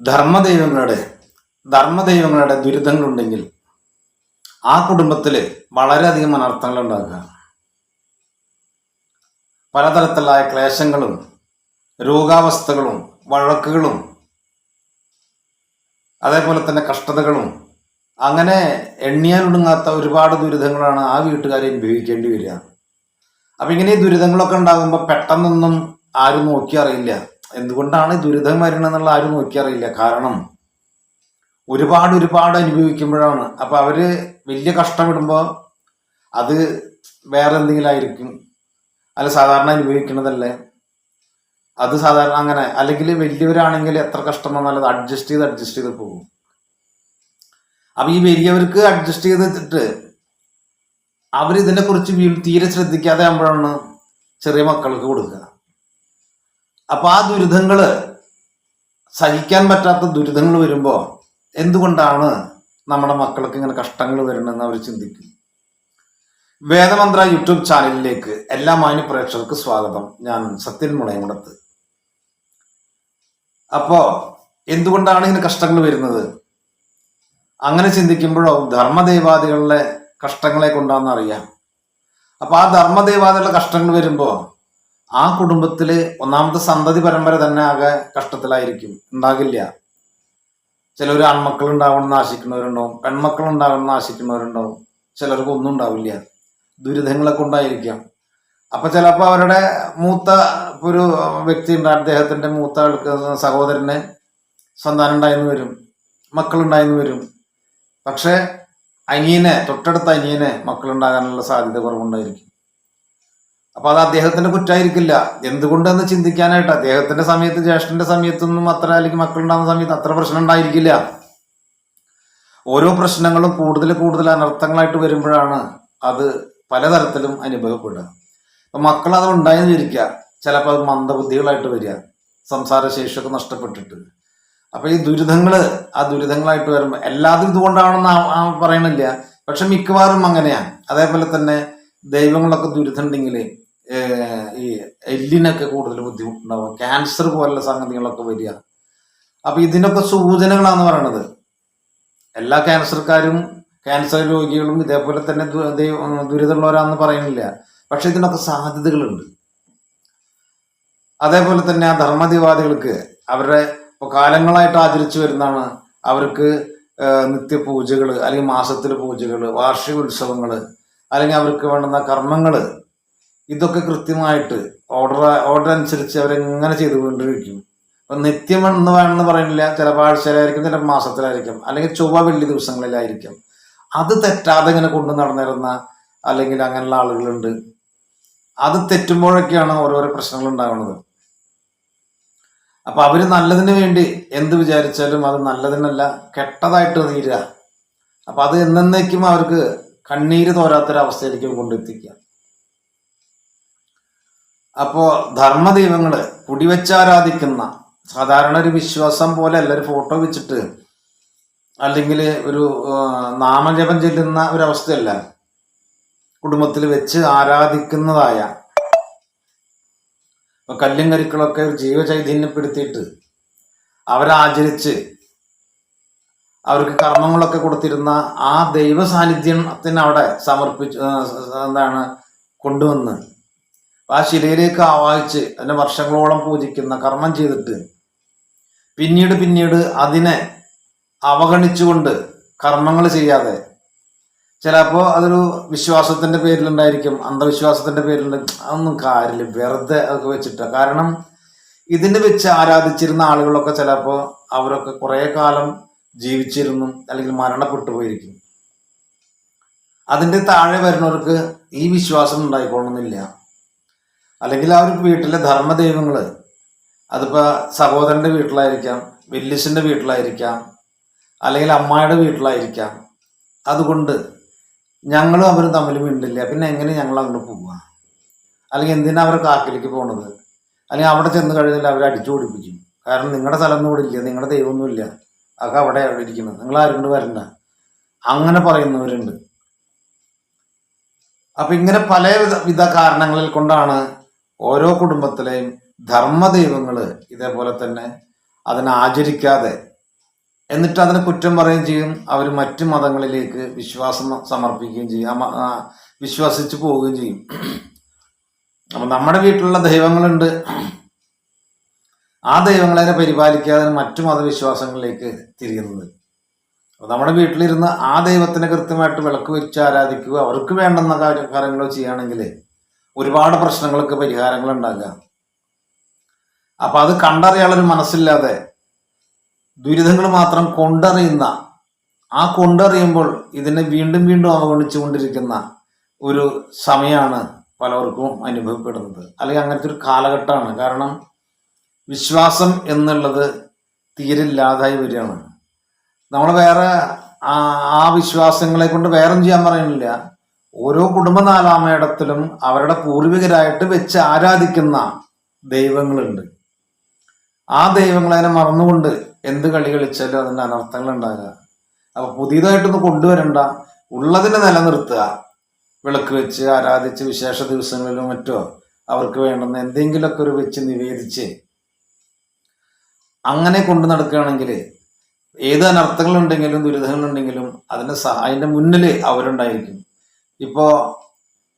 ധർമ്മദൈവങ്ങളുടെ ധർമ്മദൈവങ്ങളുടെ ദുരിതങ്ങളുണ്ടെങ്കിൽ ആ കുടുംബത്തിൽ വളരെയധികം അനർത്ഥങ്ങൾ ഉണ്ടാക്കുക പലതരത്തിലായ ക്ലേശങ്ങളും രോഗാവസ്ഥകളും വഴക്കുകളും അതേപോലെ തന്നെ കഷ്ടതകളും അങ്ങനെ എണ്ണിയാനൊടുങ്ങാത്ത ഒരുപാട് ദുരിതങ്ങളാണ് ആ വീട്ടുകാരെ അനുഭവിക്കേണ്ടി വരിക. അപ്പൊ ഇങ്ങനെ ദുരിതങ്ങളൊക്കെ ഉണ്ടാകുമ്പോൾ പെട്ടെന്നൊന്നും ആരും നോക്കി അറിയില്ല എന്തുകൊണ്ടാണ് ദുരിതം വരണമെന്നുള്ള ആരും നോക്കിയറിയില്ല. കാരണം ഒരുപാട് ഒരുപാട് അനുഭവിക്കുമ്പോഴാണ്. അപ്പൊ അവർ വലിയ കഷ്ടപ്പെടുമ്പോൾ അത് വേറെ എന്തെങ്കിലും ആയിരിക്കും. അല്ല സാധാരണ അനുഭവിക്കുന്നതല്ലേ? അത് സാധാരണ അങ്ങനെ. അല്ലെങ്കിൽ വലിയവരാണെങ്കിൽ എത്ര കഷ്ടം വന്നാലും അഡ്ജസ്റ്റ് ചെയ്ത് അഡ്ജസ്റ്റ് ചെയ്ത് പോകും. അപ്പൊ ഈ വലിയവർക്ക് അഡ്ജസ്റ്റ് ചെയ്തിട്ട് അവർ ഇതിനെക്കുറിച്ച് തീരെ ശ്രദ്ധിക്കാതെ ആകുമ്പോഴാണ് ചെറിയ മക്കൾക്ക് കൊടുക്കുക. അപ്പൊ ആ ദുരിതങ്ങൾ സഹിക്കാൻ പറ്റാത്ത ദുരിതങ്ങൾ വരുമ്പോ എന്തുകൊണ്ടാണ് നമ്മുടെ മക്കൾക്ക് ഇങ്ങനെ കഷ്ടങ്ങൾ വരണമെന്ന് അവർ ചിന്തിക്കും? വേദമന്ത്ര യൂട്യൂബ് ചാനലിലേക്ക് എല്ലാ മാന്യ പ്രേക്ഷകർക്ക് സ്വാഗതം. ഞാൻ സത്യൻ മുളയമുടത്ത് അപ്പോ എന്തുകൊണ്ടാണ് ഇങ്ങനെ കഷ്ടങ്ങൾ വരുന്നത്? അങ്ങനെ ചിന്തിക്കുമ്പോഴോ ധർമ്മദേവാദികളുടെ കഷ്ടങ്ങളെ കൊണ്ടാണെന്ന് അറിയാം അപ്പൊ ആ ധർമ്മദേവാദികളുടെ കഷ്ടങ്ങൾ വരുമ്പോ ആ കുടുംബത്തിൽ ഒന്നാമത്തെ സന്തതി പരമ്പര തന്നെ ആകെ കഷ്ടത്തിലായിരിക്കും. ഉണ്ടാകില്ല. ചിലർ ആൺമക്കൾ ഉണ്ടാവണമെന്ന് ആശിക്കുന്നവരുണ്ടാവും. പെൺമക്കൾ ഉണ്ടാവണമെന്ന് ആശിക്കുന്നവരുണ്ടാവും. ചിലർക്ക് ഒന്നും ഉണ്ടാവില്ല. ദുരിതങ്ങളൊക്കെ ഉണ്ടായിരിക്കാം. അപ്പൊ ചിലപ്പോൾ അവരുടെ മൂത്ത ഒരു വ്യക്തി ഉണ്ട്. അദ്ദേഹത്തിന്റെ മൂത്ത ആൾക്ക് സഹോദരന് സന്താനം ഉണ്ടായെന്ന് വരും. മക്കൾ മക്കളുണ്ടായെന്ന് വരും. പക്ഷെ അനിയനെ തൊട്ടടുത്ത അനിയനെ മക്കളുണ്ടാകാനുള്ള സാധ്യത കുറവുണ്ടായിരിക്കും. അപ്പൊ അത് അദ്ദേഹത്തിന്റെ കുറ്റമായിരിക്കില്ല എന്തുകൊണ്ടെന്ന് ചിന്തിക്കാനായിട്ട്? അദ്ദേഹത്തിന്റെ സമയത്ത് ജ്യേഷ്ഠന്റെ സമയത്തൊന്നും അത്ര അല്ലെങ്കിൽ മക്കളുണ്ടാകുന്ന സമയത്ത് അത്ര പ്രശ്നം ഉണ്ടായിരിക്കില്ല. ഓരോ പ്രശ്നങ്ങളും കൂടുതൽ കൂടുതൽ അനർത്ഥങ്ങളായിട്ട് വരുമ്പോഴാണ് അത് പലതരത്തിലും അനുഭവപ്പെടുക. അപ്പൊ മക്കൾ അത് ഉണ്ടായെന്ന് വിചാരിക്കുക. ചിലപ്പോൾ അത് മന്ദബുദ്ധികളായിട്ട് വരിക. സംസാരശേഷിയൊക്കെ നഷ്ടപ്പെട്ടിട്ട്. അപ്പൊ ഈ ദുരിതങ്ങൾ ആ ദുരിതങ്ങളായിട്ട് വരുമ്പോൾ എല്ലാതും ഇതുകൊണ്ടാണെന്ന് പറയണില്ല. പക്ഷെ മിക്കവാറും അങ്ങനെയാണ് അതേപോലെ തന്നെ ദൈവങ്ങളൊക്കെ ദുരിതം ഉണ്ടെങ്കിൽ ഈ എല്ലിനൊക്കെ കൂടുതൽ ബുദ്ധിമുട്ടുണ്ടാവും. ക്യാൻസർ പോലുള്ള സംഗതികളൊക്കെ വരിക. അപ്പൊ ഇതിനൊക്കെ സൂചനകളാണെന്ന് പറയണത്. എല്ലാ ക്യാൻസർക്കാരും ക്യാൻസർ രോഗികളും ഇതേപോലെ തന്നെ ദുരിതമുള്ളവരാണെന്ന് പറയുന്നില്ല. പക്ഷെ ഇതിനൊക്കെ സാധ്യതകളുണ്ട്. അതേപോലെ തന്നെ ആ ധർമ്മദിവാദികൾക്ക് അവരുടെ കാലങ്ങളായിട്ട് ആചരിച്ചു വരുന്നതാണ് അവർക്ക് നിത്യപൂജകൾ അല്ലെങ്കിൽ മാസത്തിലെ പൂജകൾ വാർഷിക ഉത്സവങ്ങൾ അല്ലെങ്കിൽ അവർക്ക് വേണ്ടുന്ന കർമ്മങ്ങൾ ഇതൊക്കെ കൃത്യമായിട്ട് ഓർഡർ ഓർഡർ അനുസരിച്ച് അവരെങ്ങനെ ചെയ്തുകൊണ്ടിരിക്കും. അപ്പൊ നിത്യം എന്ന് വേണമെന്ന് പറയുന്നില്ല. ചിലപ്പോൾ ആഴ്ചയിലായിരിക്കും ചില മാസത്തിലായിരിക്കും അല്ലെങ്കിൽ ചൊവ്വ വെള്ളി ദിവസങ്ങളിലായിരിക്കും. അത് തെറ്റാതെ ഇങ്ങനെ കൊണ്ടു നടന്നിരുന്ന അല്ലെങ്കിൽ അങ്ങനെയുള്ള ആളുകളുണ്ട്. അത് തെറ്റുമ്പോഴൊക്കെയാണ് ഓരോരോ പ്രശ്നങ്ങൾ ഉണ്ടാകുന്നത്. അപ്പൊ അവർ നല്ലതിന് വേണ്ടി എന്ത് വിചാരിച്ചാലും അത് നല്ലതിനല്ല കെട്ടതായിട്ട് തീരുക. അപ്പൊ അത് എന്നേക്കും അവർക്ക് കണ്ണീര് തോരാത്തൊരവസ്ഥയിലേക്ക് കൊണ്ടെത്തിക്കുക. അപ്പോ ധർമ്മദൈവങ്ങൾ കുടിവെച്ചാരാധിക്കുന്ന സാധാരണ ഒരു വിശ്വാസം പോലെ അല്ല ഒരു ഫോട്ടോ വെച്ചിട്ട് അല്ലെങ്കിൽ ഒരു നാമജപം ചെല്ലുന്ന ഒരവസ്ഥയല്ല. കുടുംബത്തിൽ വെച്ച് ആരാധിക്കുന്നതായ കല്ലും കരുക്കളൊക്കെ ജീവചൈതന്യപ്പെടുത്തിയിട്ട് അവരാചരിച്ച് അവർക്ക് കർമ്മങ്ങളൊക്കെ കൊടുത്തിരുന്ന ആ ദൈവ സാന്നിധ്യത്തിന് അവിടെ സമർപ്പിച്ച് എന്താണ് കൊണ്ടുവന്ന് ആ ശിലയിലേക്ക് ആവാഹിച്ച് അതിനെ വർഷങ്ങളോളം പൂജിക്കുന്ന കർമ്മം ചെയ്തിട്ട് പിന്നീട് പിന്നീട് അതിനെ അവഗണിച്ചുകൊണ്ട് കർമ്മങ്ങൾ ചെയ്യാതെ. ചിലപ്പോൾ അതൊരു വിശ്വാസത്തിന്റെ പേരിലുണ്ടായിരിക്കും അന്ധവിശ്വാസത്തിന്റെ പേരിലുണ്ട് അതൊന്നും കാര്യമില്ല വെറുതെ അതൊക്കെ വെച്ചിട്ട്. കാരണം ഇതിന് വെച്ച് ആരാധിച്ചിരുന്ന ആളുകളൊക്കെ ചിലപ്പോൾ അവരൊക്കെ കുറെ കാലം ജീവിച്ചിരുന്നു അല്ലെങ്കിൽ മരണപ്പെട്ടു പോയിരിക്കും അതിന്റെ താഴെ വരുന്നവർക്ക് ഈ വിശ്വാസം ഉണ്ടായിക്കൊള്ളുന്നില്ല. അല്ലെങ്കിൽ ആ ഒരു വീട്ടിലെ ധർമ്മദൈവങ്ങൾ അതിപ്പോൾ സഹോദരന്റെ വീട്ടിലായിരിക്കാം വല്യച്ഛന്റെ വീട്ടിലായിരിക്കാം അല്ലെങ്കിൽ അമ്മായിയുടെ വീട്ടിലായിരിക്കാം. അതുകൊണ്ട് ഞങ്ങളും അവരും തമ്മിൽ മിണ്ടില്ല. പിന്നെ എങ്ങനെ ഞങ്ങൾ അങ്ങോട്ട് പോവുക അല്ലെങ്കിൽ എന്തിനാ അവർ കാക്കിലേക്ക് പോണത്? അല്ലെങ്കിൽ അവിടെ ചെന്ന് കഴിഞ്ഞാൽ അവരെ അടിച്ചു ഓടിപ്പിക്കും കാരണം നിങ്ങളുടെ സ്ഥലമൊന്നും ഇവിടെ ഇല്ല നിങ്ങളുടെ ദൈവമൊന്നുമില്ല അതൊക്കെ അവിടെ അവിടെ ഇരിക്കുന്നത്. നിങ്ങൾ ആരും കൊണ്ട് വരണ്ട. അങ്ങനെ പറയുന്നവരുണ്ട്. അപ്പം ഇങ്ങനെ പല വിധ കാരണങ്ങളിൽ കൊണ്ടാണ് ഓരോ കുടുംബത്തിലെയും ധർമ്മദൈവങ്ങൾ ഇതേപോലെ തന്നെ അതിനെ ആചരിക്കാതെ എന്നിട്ട് അതിനെ കുറ്റം പറയുകയും ചെയ്യും. അവർ മറ്റു മതങ്ങളിലേക്ക് വിശ്വാസം സമർപ്പിക്കുകയും ചെയ്യും. വിശ്വസിച്ച് പോവുകയും ചെയ്യും. അപ്പം നമ്മുടെ വീട്ടിലുള്ള ദൈവങ്ങളുണ്ട്. ആ ദൈവങ്ങളെ പരിപാലിക്കാതെ മറ്റു മതവിശ്വാസങ്ങളിലേക്ക് തിരിയുന്നത്. നമ്മുടെ വീട്ടിലിരുന്ന് ആ ദൈവത്തിനെ കൃത്യമായിട്ട് വിളക്ക് വെച്ച് ആരാധിക്കുക അവർക്ക് വേണ്ടുന്ന കാര്യ കാര്യങ്ങളോ ചെയ്യുകയാണെങ്കിൽ ഒരുപാട് പ്രശ്നങ്ങൾക്ക് പരിഹാരങ്ങൾ ഉണ്ടാകുക അപ്പൊ അത് കണ്ടറിയാളൊരു മനസ്സില്ലാതെ ദുരിതങ്ങൾ മാത്രം കൊണ്ടറിയുന്ന ആ കൊണ്ടറിയുമ്പോൾ ഇതിനെ വീണ്ടും വീണ്ടും അവഗണിച്ചുകൊണ്ടിരിക്കുന്ന ഒരു സമയമാണ് പലർക്കും അനുഭവപ്പെടുന്നത്. അല്ലെങ്കിൽ അങ്ങനത്തെ ഒരു കാലഘട്ടമാണ്. കാരണം വിശ്വാസം എന്നുള്ളത് തീരെ ഇല്ലാതായി വരികയാണ്. നമ്മൾ വേറെ ആ വിശ്വാസങ്ങളെ കൊണ്ട് വേറെ ചെയ്യാൻ പറയുന്നില്ല. ഓരോ കുടുംബനാലാമയിടത്തിലും അവരുടെ പൂർവികരായിട്ട് വെച്ച് ആരാധിക്കുന്ന ദൈവങ്ങളുണ്ട്. ആ ദൈവങ്ങളതിനെ മറന്നുകൊണ്ട് എന്ത് കളി കളിച്ചാലും അതിന്റെ അനർത്ഥങ്ങൾ ഉണ്ടാകുക അപ്പൊ പുതിയതായിട്ടൊന്ന് കൊണ്ടുവരണ്ട ഉള്ളതിനെ നിലനിർത്തുക. വിളക്ക് വെച്ച് ആരാധിച്ച് വിശേഷ ദിവസങ്ങളിലും മറ്റോ അവർക്ക് വേണ്ടുന്ന എന്തെങ്കിലുമൊക്കെ ഒരു വെച്ച് നിവേദിച്ച് അങ്ങനെ കൊണ്ടു നടക്കുകയാണെങ്കിൽ ഏത് അനർത്ഥങ്ങളുണ്ടെങ്കിലും ദുരിതങ്ങളുണ്ടെങ്കിലും അതിന്റെ സഹ അതിന്റെ മുന്നിൽ അവരുണ്ടായിരിക്കും. ഇപ്പോ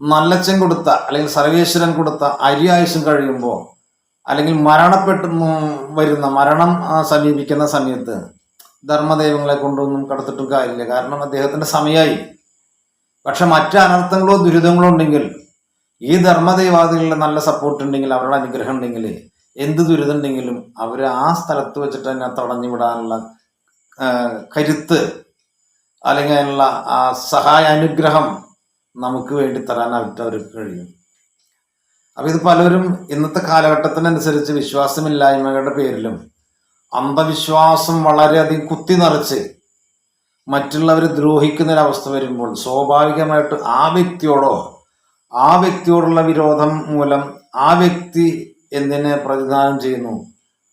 നല്ലച്ചൻ കൊടുത്ത അല്ലെങ്കിൽ സർവേശ്വരൻ കൊടുത്ത അരി ആയുഷം കഴിയുമ്പോൾ അല്ലെങ്കിൽ മരണപ്പെട്ട് വരുന്ന മരണം സമീപിക്കുന്ന സമയത്ത് ധർമ്മദൈവങ്ങളെ കൊണ്ടൊന്നും കടത്തിട്ടും കാര്യമില്ല. കാരണം അദ്ദേഹത്തിന്റെ സമയമായി പക്ഷെ മറ്റ് അനർത്ഥങ്ങളോ ദുരിതങ്ങളോ ഉണ്ടെങ്കിൽ ഈ ധർമ്മദൈവാദികളുടെ നല്ല സപ്പോർട്ട് ഉണ്ടെങ്കിൽ അവരുടെ അനുഗ്രഹം ഉണ്ടെങ്കിൽ എന്ത് ദുരിതം ഉണ്ടെങ്കിലും അവർ ആ സ്ഥലത്ത് വെച്ചിട്ട് തന്നെ തടഞ്ഞു വിടാനുള്ള കരുത്ത് അല്ലെങ്കിൽ അതിനുള്ള ആ സഹായ അനുഗ്രഹം നമുക്ക് വേണ്ടി തരാനായിട്ട് അവർക്ക് കഴിയും. അപ്പൊ ഇത് പലരും ഇന്നത്തെ കാലഘട്ടത്തിനനുസരിച്ച് വിശ്വാസമില്ലായ്മകളുടെ പേരിലും അന്ധവിശ്വാസം വളരെയധികം കുത്തി നിറച്ച് മറ്റുള്ളവരെ ദ്രോഹിക്കുന്നൊരവസ്ഥ വരുമ്പോൾ സ്വാഭാവികമായിട്ട് ആ വ്യക്തിയോടോ ആ വ്യക്തിയോടുള്ള വിരോധം മൂലം ആ വ്യക്തി എന്തിനെ പ്രതിദാനം ചെയ്യുന്നു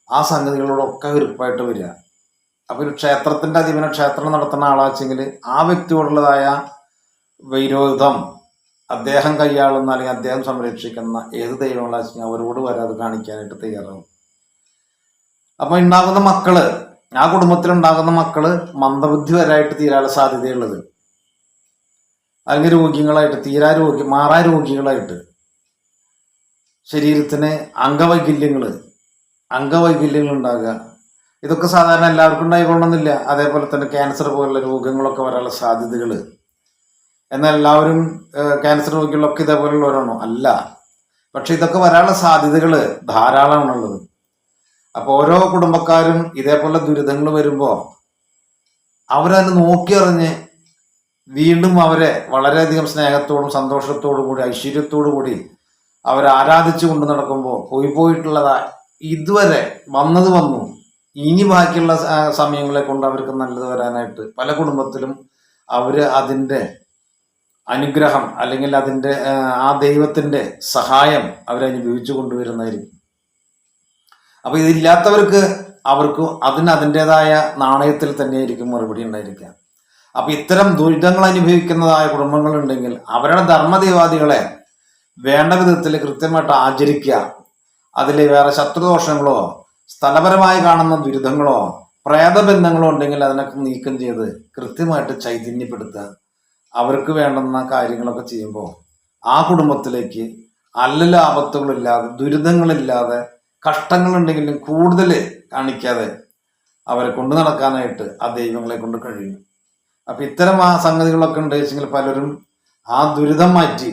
ആ സംഗതികളോടൊക്കെ വെറുപ്പായിട്ട് വരിക. അപ്പൊ ഒരു ക്ഷേത്രത്തിന്റെ അധിപന ക്ഷേത്രം നടത്തുന്ന ആളാച്ചെങ്കിൽ ആ വ്യക്തിയോടുള്ളതായ വിരോധം. അദ്ദേഹം കൈയാളുന്ന അല്ലെങ്കിൽ അദ്ദേഹം സംരക്ഷിക്കുന്ന ഏത് ദൈവങ്ങളാച്ചെങ്കിൽ അവരോട് വരെ അത് കാണിക്കാനായിട്ട് തയ്യാറാവും. അപ്പൊ ഉണ്ടാകുന്ന മക്കൾ ആ കുടുംബത്തിൽ ഉണ്ടാകുന്ന മക്കൾ മന്ദബുദ്ധി വരായിട്ട് തീരാനുള്ള സാധ്യതയുള്ളത്. അല്ലെങ്കിൽ രോഗികളായിട്ട് തീരാ രോഗി മാറാ രോഗികളായിട്ട്. ശരീരത്തിന് അംഗവൈകല്യങ്ങൾ അംഗവൈകല്യങ്ങൾ ഉണ്ടാകുക. ഇതൊക്കെ സാധാരണ എല്ലാവർക്കും ഉണ്ടായിക്കൊള്ളണമെന്നില്ല. അതേപോലെ തന്നെ ക്യാൻസർ പോലുള്ള രോഗങ്ങളൊക്കെ വരാനുള്ള സാധ്യതകൾ എന്നാൽ എല്ലാവരും ക്യാൻസർ രോഗികളൊക്കെ ഇതേപോലുള്ളവരാണോ? അല്ല. പക്ഷെ ഇതൊക്കെ വരാനുള്ള സാധ്യതകൾ ധാരാളമാണുള്ളത്. അപ്പൊ ഓരോ കുടുംബക്കാരും ഇതേപോലെ ദുരിതങ്ങൾ വരുമ്പോ അവരതിനെ നോക്കിയറിഞ്ഞ് വീണ്ടും അവരെ വളരെയധികം സ്നേഹത്തോടും സന്തോഷത്തോടും കൂടി ഐശ്വര്യത്തോടു കൂടി അവരെ ആരാധിച്ചു കൊണ്ട് നടക്കുമ്പോൾ പോയി പോയിട്ടുള്ളതാ ഇതുവരെ വന്നത് വന്നു. ഇനി ബാക്കിയുള്ള സമയങ്ങളെ കൊണ്ട് അവർക്ക് നല്ലത് വരാനായിട്ട് പല കുടുംബത്തിലും അവർ അതിന്റെ അനുഗ്രഹം അല്ലെങ്കിൽ അതിന്റെ ആ, ദൈവത്തിന്റെ സഹായം അവരനുഭവിച്ചു കൊണ്ടുവരുന്നതായിരിക്കും. അപ്പൊ ഇതില്ലാത്തവർക്ക് അവർക്ക് അതിന് അതിന്റെതായ നാണയത്തിൽ തന്നെയായിരിക്കും മറുപടി ഉണ്ടായിരിക്കുക. അപ്പൊ ഇത്തരം ദുരിതങ്ങൾ അനുഭവിക്കുന്നതായ കുടുംബങ്ങളുണ്ടെങ്കിൽ അവരുടെ ധർമ്മദേവാദികളെ വേണ്ട വിധത്തിൽ കൃത്യമായിട്ട് ആചരിക്കുക. അതിൽ വേറെ ശത്രുദോഷങ്ങളോ സ്ഥലപരമായി കാണുന്ന ദുരിതങ്ങളോ പ്രേതബന്ധങ്ങളോ ഉണ്ടെങ്കിൽ അതിനൊക്കെ നീക്കം ചെയ്ത് കൃത്യമായിട്ട് ചൈതന്യപ്പെടുത്തുക. അവർക്ക് വേണ്ടുന്ന കാര്യങ്ങളൊക്കെ ചെയ്യുമ്പോൾ ആ കുടുംബത്തിലേക്ക് അല്ല ലാഭത്തുകളില്ലാതെ ദുരിതങ്ങളില്ലാതെ കഷ്ടങ്ങളുണ്ടെങ്കിലും കൂടുതൽ കാണിക്കാതെ അവരെ കൊണ്ടു നടക്കാനായിട്ട് ആ ദൈവങ്ങളെ കൊണ്ട് കഴിയും അപ്പൊ ഇത്തരം ആ സംഗതികളൊക്കെ ഉണ്ട് വെച്ചെങ്കിൽ പലരും ആ ദുരിതം മാറ്റി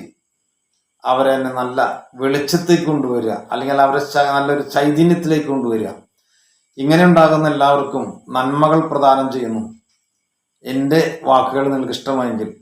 അവരെ തന്നെ നല്ല വെളിച്ചത്തേക്ക് കൊണ്ടുവരിക അല്ലെങ്കിൽ അവരെ നല്ലൊരു ചൈതന്യത്തിലേക്ക് കൊണ്ടുവരിക. ഇങ്ങനെ ഉണ്ടാകുന്ന എല്ലാവർക്കും നന്മകൾ പ്രദാനം ചെയ്യുന്നു. എന്റെ വാക്കുകൾ നിങ്ങൾക്ക് ഇഷ്ടമായെങ്കിൽ